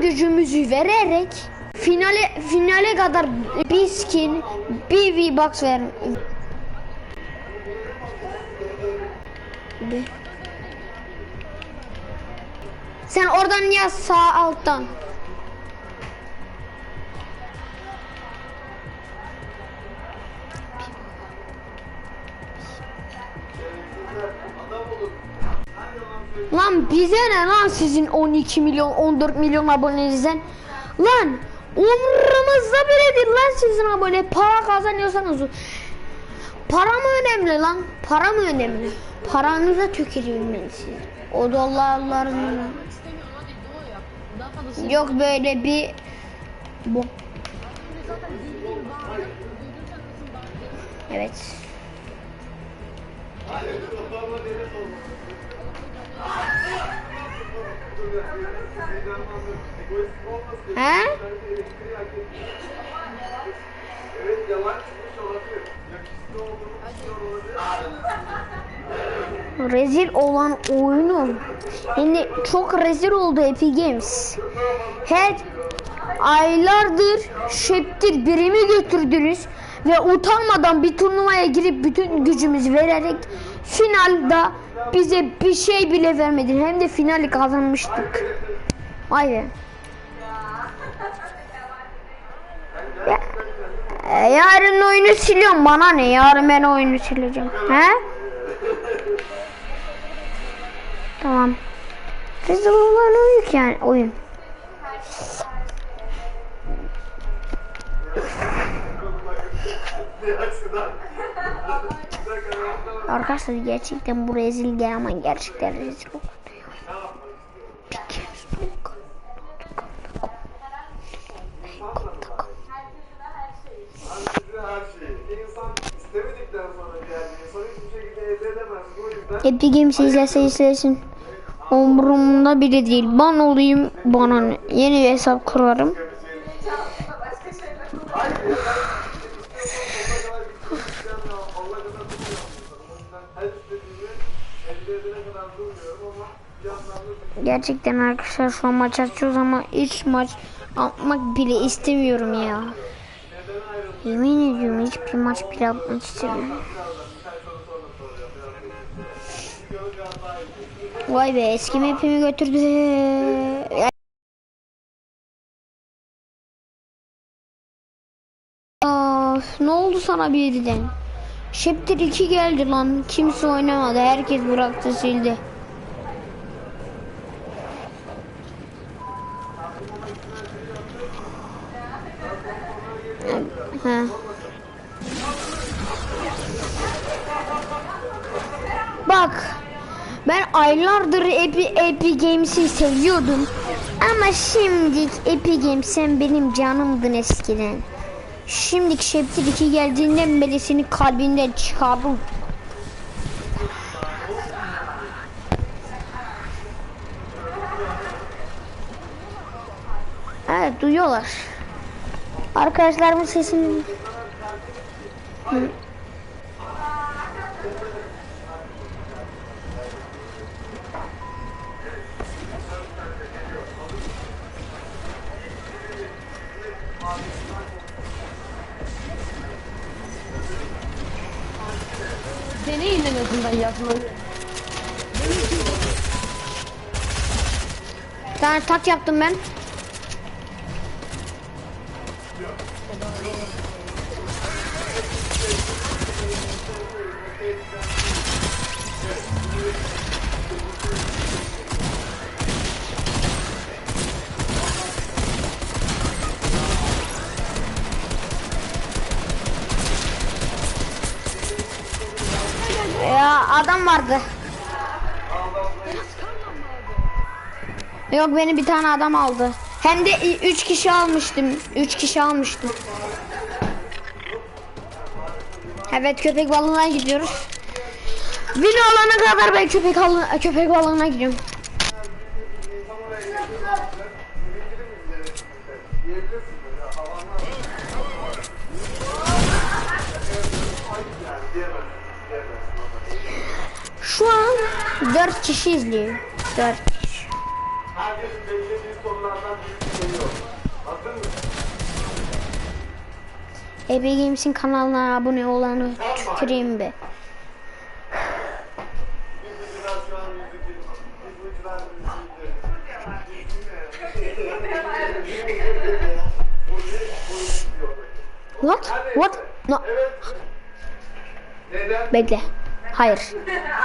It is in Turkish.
gücümüzü vererek finale finale kadar bir skin, bir V-Box ver. Sen oradan yaz sağ alttan. Lan bize ne lan sizin 12 milyon 14 milyon abonenizden? Lan umurumuzda bile değil lan sizin abone. Para kazanıyorsanız. Para mı önemli lan? Para mı önemli? Paranıza tükürüyorum ben size. O dolarların. Yok böyle bir bu. Evet. Olabilir. Rezil olan oyunu. Yani çok rezil oldu Epic Games. Her aylardır şeptir birimi götürdünüz ve utanmadan bir turnuvaya girip bütün gücümüzü vererek finalde bize bir şey bile vermedin. Hem de finali kazanmıştık. Vay be. Ya, e, yarın oyunu siliyorum bana ne yarın ben oyunu sileceğim. He? Tamam. Rezil olan oyun yani oyun. Arkadaşlar gerçekten bu rezil değil ama gerçekten rezil oldu. Epic Games izlese izlesin. Umurumda bile değil. Ben olayım bana? Yeni hesap kurarım. Allah kadar tutmuyorum. O yüzden her istediğimi elde edene kadar durmuyorum ama bir yandan da Gerçekten arkadaşlar şu an maç açıyoruz ama hiç maç atmak bile istemiyorum ya. Yemin ediyorum hiçbir maç bile atmak istemiyorum. Vay be eski map'imi götürdü. Of, ne oldu sana birden? Şeptir 2 geldi lan. Kimse oynamadı. Herkes bıraktı sildi. Ha. Bak. Ben aylardır Epi, Epi Games'i seviyordum. Ama şimdi Epi Games sen benim canımdın eskiden. Şimdi Şeptir 2 geldiğinden beri seni kalbinden çıkardım. Evet duyuyorlar. Arkadaşlarımın sesini... Hı. Deneyin en azından yapmayı. Bir tane tak yaptım ben. Ya adam vardı. Yok beni bir tane adam aldı. Hem de 3 kişi almıştım. 3 kişi almıştım. Evet köpek balığına gidiyoruz. Win olana kadar ben köpek balığına, köpek balığına gidiyorum. Şu an 4 kişi izliyor. 4 kişi. Sorulardan birisi geliyor. Hazır mısın? Epic Games'in kanalına abone olanı tüküreyim be. What? What? No. Bekle. Hayır.